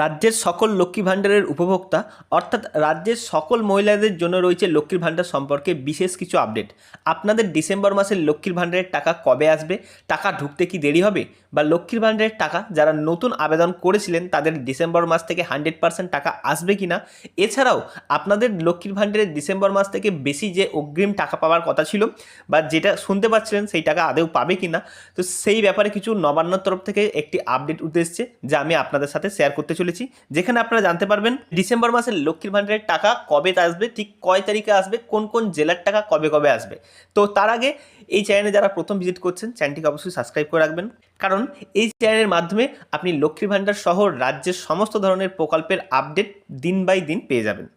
রাজ্যের সকল লক্ষ্মী ভাণ্ডারের উপভোক্তা, অর্থাৎ রাজ্যের সকল মহিলাদের জন্য রয়েছে লক্ষ্মীর ভাণ্ডার সম্পর্কে বিশেষ কিছু আপডেট। আপনাদের ডিসেম্বর মাসের লক্ষ্মীর ভাণ্ডারের টাকা কবে আসবে? টাকা ঢুকতে কি দেরি হবে? বা লক্ষ্মীর ভাণ্ডারের টাকা যারা নতুন আবেদন করেছিলেন, তাদের ডিসেম্বর মাস থেকে হান্ড্রেড পার্সেন্ট টাকা আসবে কি না? এছাড়াও, আপনাদের লক্ষ্মীর ভাণ্ডারের ডিসেম্বর মাস থেকে বেশি যে অগ্রিম টাকা পাওয়ার কথা ছিল, বা যেটা শুনতে পাচ্ছিলেন, সেই টাকা আদেও পাবে কি না? তো সেই ব্যাপারে কিছু নবান্নর তরফ থেকে একটি আপডেট উঠে এসছে, যা আমি আপনাদের সাথে শেয়ার করতে চলেছি। যেখানে আপনারা জানতে পারবেন ডিসেম্বর মাসের লক্ষ্মীর ভান্ডারের টাকা কবে আসবে, ঠিক কয় তারিখে আসবে, কোন কোন জেলার টাকা কবে কবে আসবে। তো তার আগে এই চ্যানেলে যারা প্রথম ভিজিট করছেন, চ্যানেলটিকে অবশ্যই সাবস্ক্রাইব করে রাখবেন। কারণ এই চ্যানেলের মাধ্যমে আপনি লক্ষ্মীর ভান্ডার সহ রাজ্যের সমস্ত ধরনের প্রকল্পের আপডেট দিন বাই দিন পেয়ে যাবেন।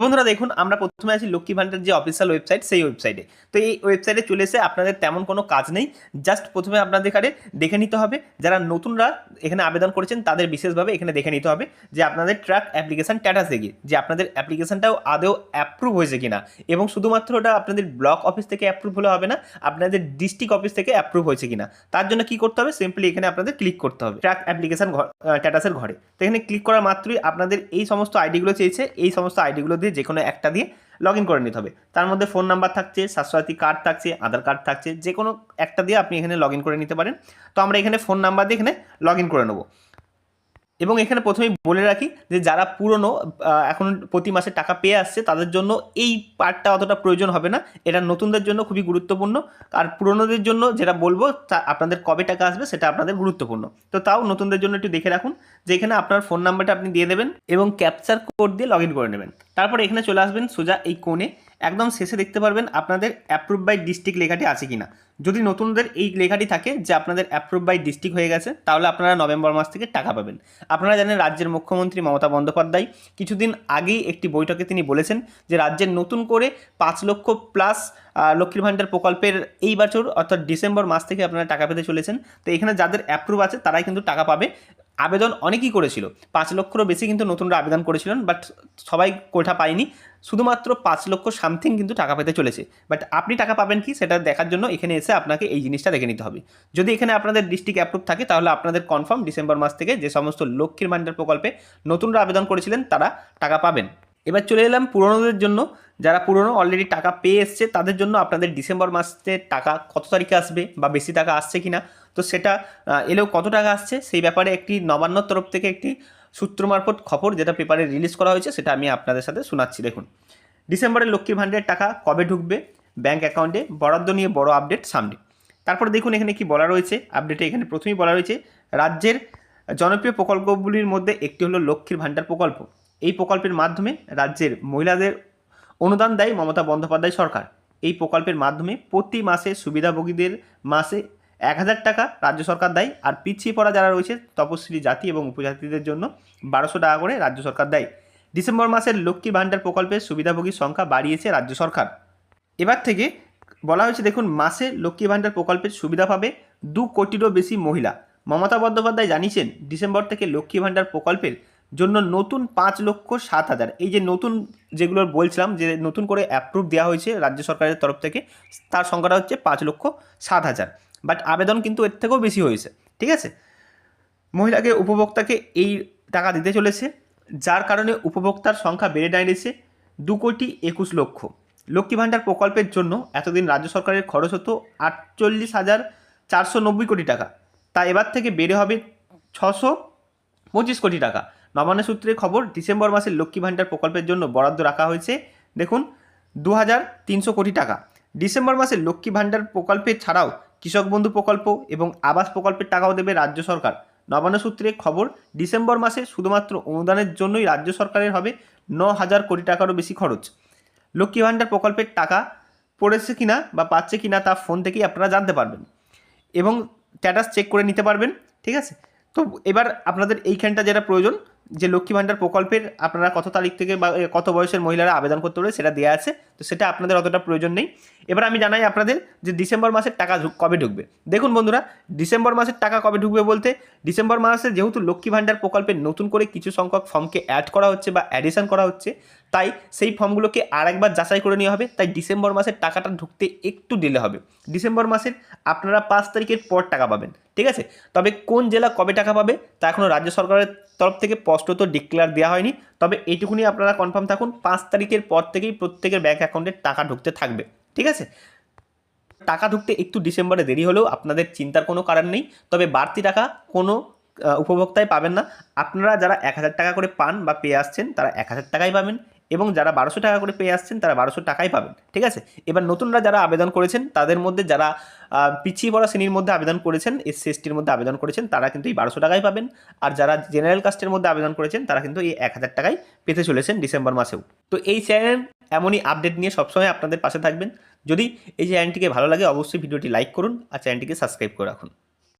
বন্ধুরা দেখুন, আমরা প্রথমে আছি লক্ষ্মী ভান্ডার যে অফিসিয়াল ওয়েবসাইট সেই ওয়েবসাইটে তো এই ওয়েবসাইটে চলে এসে আপনাদের তেমন কোনো কাজ নেই। জাস্ট প্রথমে আপনাদের এখানে দেখে নিতে হবে, যারা নতুনরা এখানে আবেদন করেছেন, তাদের বিশেষভাবে এখানে দেখে নিতে হবে যে আপনাদের ট্র্যাক অ্যাপ্লিকেশান স্ট্যাটাস দেখি যে আপনাদের অ্যাপ্লিকেশনটাও আদৌ অ্যাপ্রুভ হয়েছে কিনা। এবং শুধুমাত্র ওটা আপনাদের ব্লক অফিস থেকে অ্যাপ্রুভ হলে হবে না, আপনাদের ডিস্ট্রিক্ট অফিস থেকে অ্যাপ্রুভ হয়েছে কিনা। তার জন্য কি করতে হবে? সিম্পলি এখানে আপনাদের ক্লিক করতে হবে ট্র্যাক অ্যাপ্লিকেশন স্ট্যাটাসের ঘরে। তো এখানে ক্লিক করা মাত্রই আপনাদের এই সমস্ত আইডিগুলো চেয়েছে, এই সমস্ত আইডিগুলো দিয়ে যে কোনো একটা দিয়ে লগ ইন করে নিতে হবে। তার মধ্যে ফোন নাম্বার থাকছে, স্বাস্থ্যসাথী কার্ড থাকছে আধার কার্ড থাকছে যে কোনো একটা দিয়ে আপনি এখানে লগ ইন করে নিতে পারেন। তো আমরা এখানে ফোন নাম্বার দিয়ে এখানে লগ ইন করে নেব। এবং এখানে প্রথমেই বলে রাখি যে যারা পুরনো এখন প্রতি মাসে টাকা পেয়ে আসছে, তাদের জন্য এই পার্টটা অতটা প্রয়োজন হবে না। এটা নতুনদের জন্য খুবই গুরুত্বপূর্ণ। আর পুরনোদের জন্য যেটা বলব, তা আপনাদের কবে টাকা আসবে সেটা আপনাদের গুরুত্বপূর্ণ। তো তাও নতুনদের জন্য একটু দেখে রাখুন যে এখানে আপনার ফোন নাম্বারটা আপনি দিয়ে দেবেন এবং ক্যাপচার কোড দিয়ে লগ করে নেবেন। তারপর এখানে চলে আসবেন সোজা এই কোণে। একদম শেষে দেখতে পারবেন আপনাদের অ্যাপ্রুভ বাই ডিস্ট্রিক্ট লেখাটি আছে কিনা। যদি নতুনদের এই লেখাটি থাকে যে আপনাদের অ্যাপ্রুভ বাই ডিস্ট্রিক্ট হয়ে গেছে, তাহলে আপনারা নভেম্বর মাস থেকে টাকা পাবেন। আপনারা জানেন রাজ্যের মুখ্যমন্ত্রী মমতা বন্দ্যোপাধ্যায় কিছুদিন আগেই একটি বৈঠকে তিনি বলেছেন যে রাজ্যের নতুন করে পাঁচ লক্ষ প্লাস লক্ষ্মীর ভাণ্ডার প্রকল্পের এই বছর, অর্থাৎ ডিসেম্বর মাস থেকে আপনারা টাকা পেতে চলেছেন। তো এখানে যাদের অ্যাপ্রুভ আছে, তারাই কিন্তু টাকা পাবে। আবেদন অনেকেই করেছিল। পাঁচ লক্ষরও বেশি কিন্তু নতুনরা আবেদন করেছিলেন বাট সবাই কোঠা পায়নি। শুধুমাত্র পাঁচ লক্ষ সামথিং কিন্তু টাকা পেতে চলেছে। বাট আপনি টাকা পাবেন কি? সেটা দেখার জন্য এখানে এসে আপনাকে এই জিনিসটা দেখে নিতে হবে। যদি এখানে আপনাদের ডিস্ট্রিক্ট অ্যাপ্রুভ থাকে, তাহলে আপনাদের কনফার্ম ডিসেম্বর মাস থেকে যে সমস্ত লক্ষ্মীর ভাণ্ডার প্রকল্পে নতুনরা আবেদন করেছিলেন, তারা টাকা পাবেন। এবার চলে এলাম পুরনোদের জন্য। যারা পুরনো অলরেডি টাকা পেয়ে এসছে, তাদের জন্য আপনাদের ডিসেম্বর মাসে টাকা কত তারিখে আসবে বা বেশি টাকা আসছে কিনা? তো সেটা এলেও কত টাকা আসছে? সেই ব্যাপারে একটি নবান্নর তরফ থেকে একটি সূত্র মারফত খবর যেটা পেপারে রিলিজ করা হয়েছে, সেটা আমি আপনাদের সাথে শোনাচ্ছি। দেখুন ডিসেম্বরে লক্ষ্মীর ভাণ্ডারের টাকা কবে ঢুকবে? ব্যাংক অ্যাকাউন্টে বরাদ্দ নিয়ে বড় আপডেট সামনে। তারপরে দেখুন এখানে কি বলা রয়েছে। আপডেটে এখানে প্রথমেই বলা রয়েছে, রাজ্যের জনপ্রিয় প্রকল্পগুলির মধ্যে একটি হলো লক্ষ্মীর ভাণ্ডার প্রকল্প। এই প্রকল্পের মাধ্যমে রাজ্যের মহিলাদের অনুদান দেয় মমতা বন্দ্যোপাধ্যায় সরকার। এই প্রকল্পের মাধ্যমে প্রতি মাসে সুবিধাভোগীদের মাসে এক হাজার টাকা রাজ্য সরকার দেয় আর পিছিয়ে পড়া যারা রয়েছে তপশিলি জাতি এবং উপজাতিদের জন্য বারোশো টাকা করে রাজ্য সরকার দেয়। ডিসেম্বর মাসের লক্ষ্মী ভাণ্ডার প্রকল্পের সুবিধাভোগীর সংখ্যা বাড়িয়েছে রাজ্য সরকার। এবার থেকে বলা হয়েছে, দেখুন, মাসে লক্ষ্মী ভাণ্ডার প্রকল্পের সুবিধা পাবে দু কোটিরও বেশি মহিলা। মমতা বন্দ্যোপাধ্যায় জানিয়েছেন, ডিসেম্বর থেকে লক্ষ্মী ভাণ্ডার প্রকল্পের জন্য নতুন পাঁচ লক্ষ সাত হাজার। এই যে নতুন যেগুলো বলছিলাম, যে নতুন করে অ্যাপ্রুভ দেওয়া হয়েছে রাজ্য সরকারের তরফ থেকে, তার সংখ্যাটা হচ্ছে পাঁচ লক্ষ সাত হাজার। বাট আবেদন কিন্তু এর থেকেও বেশি হয়েছে, ঠিক আছে? মহিলাকে উপভোক্তাকে এই টাকা দিতে চলেছে, যার কারণে উপভোক্তার সংখ্যা বেড়ে দাঁড়িয়েছে দু কোটি একুশ লক্ষ। লক্ষ্মী ভাণ্ডার প্রকল্পের জন্য এতদিন রাজ্য সরকারের খরচ হতো আটচল্লিশ হাজার চারশো নব্বই কোটি টাকা। তা এবার থেকে বেড়ে হবে ছশো পঁচিশ কোটি টাকা। নবান্ন সূত্রে খবর, ডিসেম্বর মাসে লক্ষ্মী ভাণ্ডার প্রকল্পের জন্য বরাদ্দ রাখা হয়েছে, দেখুন দু হাজার তিনশো কোটি টাকা। ডিসেম্বর মাসে লক্ষ্মী ভাণ্ডার প্রকল্পে ছাড়াও কৃষক বন্ধু প্রকল্প এবং আবাস প্রকল্পের টাকাও দেবে রাজ্য সরকার। নবান্ন সূত্রে খবর, ডিসেম্বর মাসে শুধুমাত্র অনুদানের জন্যই রাজ্য সরকারের হবে ন হাজার কোটি টাকারও বেশি খরচ। লক্ষ্মী ভাণ্ডার প্রকল্পের টাকা পড়েছে কিনা বা পাচ্ছে কিনা তা ফোন থেকেই আপনারা জানতে পারবেন এবং স্ট্যাটাস চেক করে নিতে পারবেন, ঠিক আছে? তো এবার আপনাদের এইখানটা যেটা প্রয়োজন যে লক্ষ্মী ভাণ্ডার প্রকল্পের আপনারা কত তারিখ থেকে বা কত বয়সের মহিলারা আবেদন করতে পারে সেটা দেওয়া আছে। তো সেটা আপনাদের অতটা প্রয়োজন নেই। এবার আমি জানাই আপনাদের যে ডিসেম্বর মাসের টাকা কবে ঢুকবে। দেখুন বন্ধুরা, ডিসেম্বর মাসের টাকা কবে ঢুকবে বলতে ডিসেম্বর মাসে যেহেতু লক্ষ্মী ভাণ্ডার প্রকল্পে নতুন করে কিছু সংখ্যক ফর্মকে অ্যাড করা হচ্ছে বা অ্যাডিশন করা হচ্ছে, তাই সেই ফর্মগুলোকে আরেকবার যাচাই করে নেওয়া হবে। তাই ডিসেম্বর মাসের টাকাটা ঢুকতে একটু ডিলে হবে। ডিসেম্বর মাসের আপনারা পাঁচ তারিখের পর টাকা পাবেন। ঠিক আছে? তবে কোন জেলা কবে টাকা পাবে তা এখনও রাজ্য সরকারের তরফ থেকে স্পষ্টত ডিক্লেয়ার দেওয়া হয়নি। তবে এইটুকুনি আপনারা কনফার্ম থাকুন পাঁচ তারিখের পর থেকেই প্রত্যেকের ব্যাঙ্ক অ্যাকাউন্টে টাকা ঢুকতে থাকবে। ঠিক আছে? টাকা ঢুকতে একটু ডিসেম্বরে দেরি হলেও আপনাদের চিন্তার কোনো কারণ নেই। তবে বাড়তি টাকা কোনো আহ, উপভোক্তাই পাবেন না। আপনারা যারা এক হাজার টাকা করে পান বা পেয়ে আসছেন তারা এক হাজার টাকাই পাবেন। এবং যারা বারোশো টাকা করে পেয়ে আসছেন, তারা বারোশো টাকাই পাবেন, ঠিক আছে? এবার নতুনরা যারা আবেদন করেছেন, তাদের মধ্যে যারা পিছিয়ে পড়া শ্রেণির মধ্যে আবেদন করেছেন এসসি এসটির মধ্যে আবেদন করেছেন, তারা কিন্তু এই বারোশো টাকাই পাবেন। আর যারা জেনারেল কাস্টের মধ্যে আবেদন করেছেন, তারা কিন্তু এই এক হাজার টাকাই পেতে চলেছেন ডিসেম্বর মাসেও। তো এই চ্যানেল এমনই আপডেট নিয়ে সবসময় আপনাদের পাশে থাকবেন। যদি এই চ্যানেলটিকে ভালো লাগে, অবশ্যই ভিডিওটি লাইক করুন আর চ্যানেলটিকে সাবস্ক্রাইব করে রাখুন।